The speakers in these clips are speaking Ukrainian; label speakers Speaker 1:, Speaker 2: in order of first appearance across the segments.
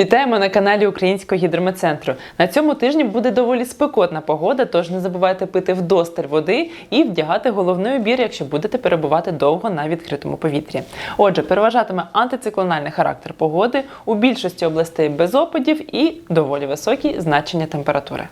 Speaker 1: Вітаємо на каналі Українського гідрометцентру. На цьому тижні буде доволі спекотна погода, тож не забувайте пити вдосталь води і вдягати головний убір, якщо будете перебувати довго на відкритому повітрі. Отже, переважатиме антициклональний характер погоди у більшості областей без опадів і доволі високі значення температури.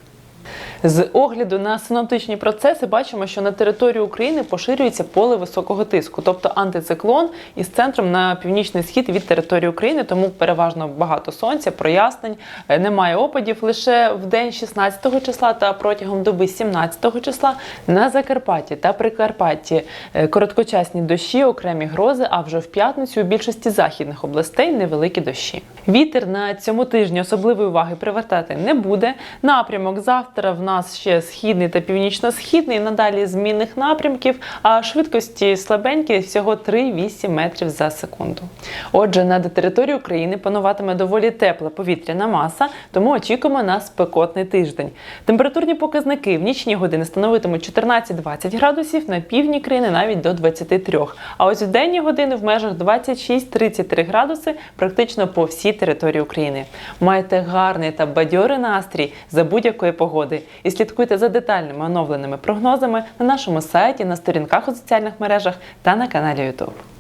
Speaker 1: З огляду на синоптичні процеси бачимо, що на території України поширюється поле високого тиску, тобто антициклон із центром на північний схід від території України, тому переважно багато сонця, прояснень, е, немає опадів лише в день 16 числа та протягом доби 17 числа на Закарпатті та Прикарпатті е, короткочасні дощі, окремі грози. А вже в п'ятницю у більшості західних областей невеликі дощі. Вітер на цьому тижні особливої уваги привертати не буде. Напрямок завтра в нас ще східний та північно-східний, надалі змінних напрямків, а швидкості слабенькі всього 3-8 метрів за секунду. Отже, над територією України пануватиме доволі тепла повітряна маса, тому очікуємо на спекотний тиждень. Температурні показники в нічні години становитимуть 14-20 градусів, на півдні країни навіть до 23. А ось в денні години в межах 26-33 градуси практично по всій території України. Майте гарний та бадьорий настрій за будь-якої погоди і слідкуйте за детальними оновленими прогнозами на нашому сайті, на сторінках у соціальних мережах та на каналі YouTube.